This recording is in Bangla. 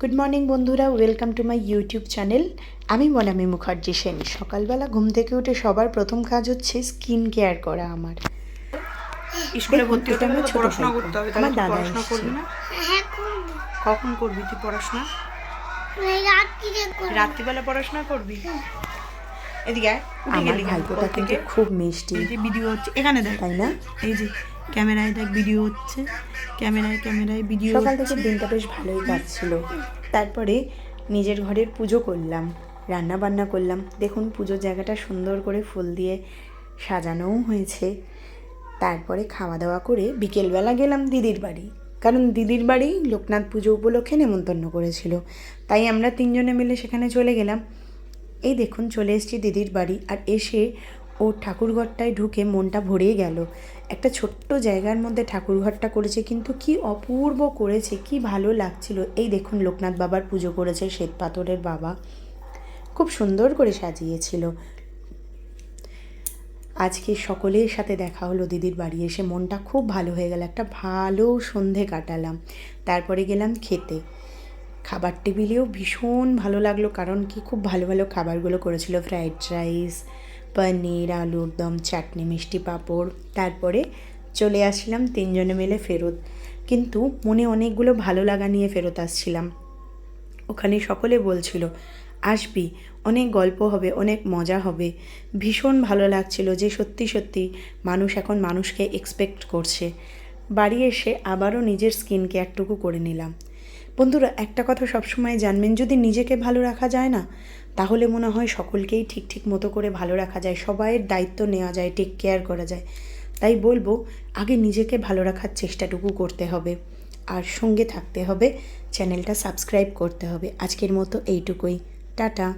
গুড মর্নিং বন্ধুরা। Welcome to my YouTube channel আমি মনামি মুখার্জি সেন। সকালবেলা ঘুম থেকে উঠে সবার প্রথম কাজ হচ্ছে স্কিন কেয়ার করা আমার। স্কুলে ভর্তি হতে এটা হলে আমার তো ছোট পড়াশোনা করতে হবে আমার দাদা পড়াশোনা করবি না। হ্যাঁ কখন করবি তুই পড়াশোনা? রাত্রিবেলা পড়াশোনা করবি? এদিকে উঠে গেলি। ভাইপোটা কিন্তু খুব মিষ্টি। এই যে ভিডিও হচ্ছে এখানে দেখ। তাই না? এই যে ক্যামেরায় দেখ ভিডিও হচ্ছে। ক্যামেরায় ক্যামেরায় ভিডিও সকাল থেকে দিনটা বেশ ভালোই কাটছিল তারপরে নিজের ঘরের পুজো করলাম রান্না বান্না করলাম। দেখুন পুজোর জায়গাটা সুন্দর করে ফুল দিয়ে সাজানোও হয়েছে। তারপরে খাওয়া দাওয়া করে বিকেলবেলা গেলাম দিদির বাড়ি। কারণ দিদির বাড়ি লোকনাথ পুজো উপলক্ষে নেমন্তন্ন করেছিল। তাই আমরা তিনজনে মিলে সেখানে চলে গেলাম। এই দেখুন চলে এসেছি দিদির বাড়ি। আর এসে ও ঠাকুরঘরটায় ঢুকে মনটা ভরেই গেল। একটা ছোট্ট জায়গার মধ্যে ঠাকুরঘরটা করেছে কিন্তু কি অপূর্ব করেছে, কি ভালো লাগছিল। এই দেখুন লোকনাথ বাবার পুজো করেছে শ্বেত পাথরের বাবা। খুব সুন্দর করে সাজিয়েছিল। আজকে সকলের সাথে দেখা হলো, দিদির বাড়ি এসে মনটা খুব ভালো হয়ে গেল, একটা ভালো সন্ধে কাটালাম। তারপরে গেলাম খেতে। খাবার টেবিলেও ভীষণ ভালো লাগল, কারণ কি খুব ভালো ভালো খাবারগুলো করেছিল, ফ্রাইড রাইস পনির, আলুর দম, চাটনি, মিষ্টি পাঁপড়। তারপরে চলে আসলাম তিনজনে মিলে ফেরত। কিন্তু মনে অনেকগুলো ভালো লাগা নিয়ে ফেরত আসছিলাম। ওখানে সকলে বলছিল, আসবি, অনেক গল্প হবে, অনেক মজা হবে। ভীষণ ভালো লাগছিল যে সত্যি সত্যি মানুষ এখন মানুষকে এক্সপেক্ট করছে। বাড়ি এসে আবারও নিজের স্কিন কেয়ারটুকু করে নিলাম। বন্ধুরা, একটা কথা সবসময় জানবেন, যদি নিজেকে ভালো রাখা যায় না, তাহলে মনে হয় সকলকেই ঠিক ঠিক মতো করে ভালো রাখা যায়, সবাইয়ের দায়িত্ব নেওয়া যায় টেক কেয়ার করা যায়। তাই বলব, আগে নিজেকে ভালো রাখার চেষ্টাটুকু করতে হবে, আর সঙ্গে থাকতে হবে, চ্যানেলটা সাবস্ক্রাইব করতে হবে। আজকের মতো এইটুকুই। টাটা।